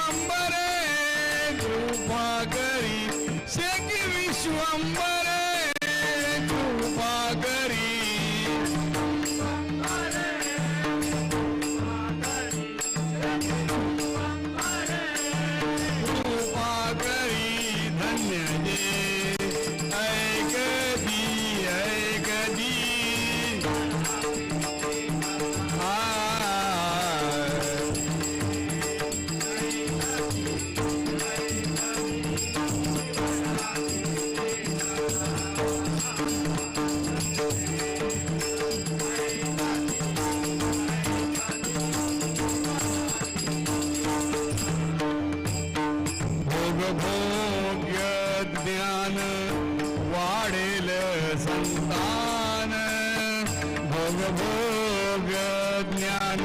विश्वंबरे कृपा करी शेकी विश्वंबरे. संतान भोग भोग ज्ञान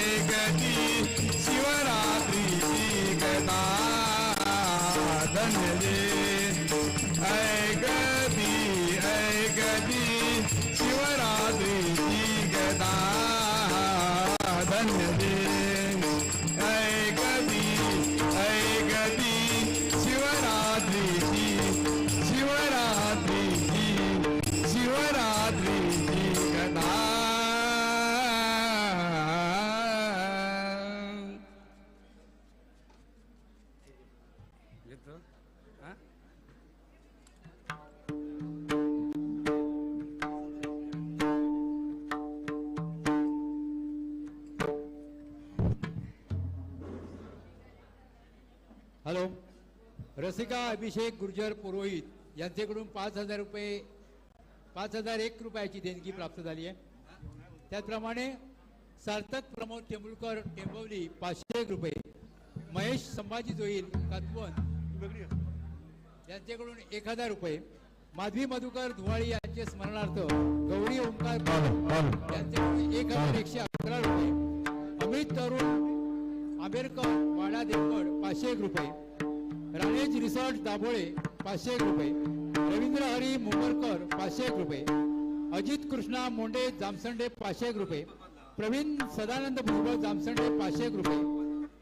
ऐकती शिवरात्रीची कथा धन्य ते रसिका अभिषेक गुर्जर पुरोहित यांच्याकडून पाच हजार रुपये पाच हजार एक रुपयाची देणगी प्राप्त झाली आहे. त्याचप्रमाणे सार्थक प्रमोद टेंबुलकर टेंबवली पाचशे एक रुपये महेश संभाजी जोईल कातवन यांच्याकडून एक हजार रुपये माधवी मधुकर धुवाळी यांचे स्मरणार्थ गौरी ओंकार यांच्याकडून एक हजार एकशे अकरा रुपये अमित तरुण आंबेडकर वाडा देवगड पाचशे एक रुपये राणेज रिसॉर्ट दाभोळे पाचशे एक रुपये. रवींद्र हरी मुंबरकर पाचशे एक रुपये. अजित कृष्णा मोंडे जामसंडे पाचशे एक रुपये. प्रवीण सदानंद भुजबळ जामसंडे पाचशे एक रुपये.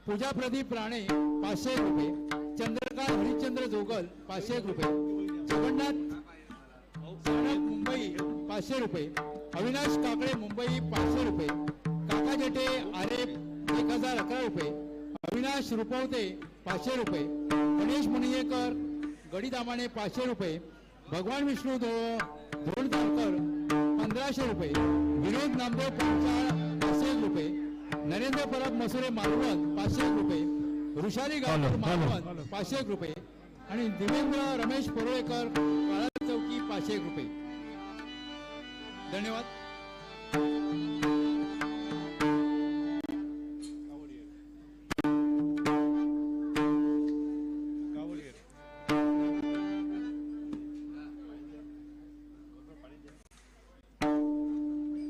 पूजा प्रदीप राणे पाचशे एक रुपये. चंद्रकांत हरिश्चंद्र जोगल पाचशे एक रुपये. जगन्नाथ मुंबई पाचशे रुपये. अविनाश काकडे मुंबई पाचशे रुपये. काका जेटे आरे एक हजार अकरा रुपये. अविनाश रुपवते पाचशे रुपये. गणेश मुनियेकर गडी दामाने पाचशे रुपये. भगवान विष्णू धो धोंडदारकर पंधराशे रुपये. विनोद नामदेव पंचाळ पाचशे रुपये. नरेंद्र परब मसुरे मालवण पाचशे रुपये. ऋषाली गावकर मालवण पाचशे रुपये. आणि दिवेंद्र रमेश परोळेकर काळा चौकी पाचशे रुपये. धन्यवाद.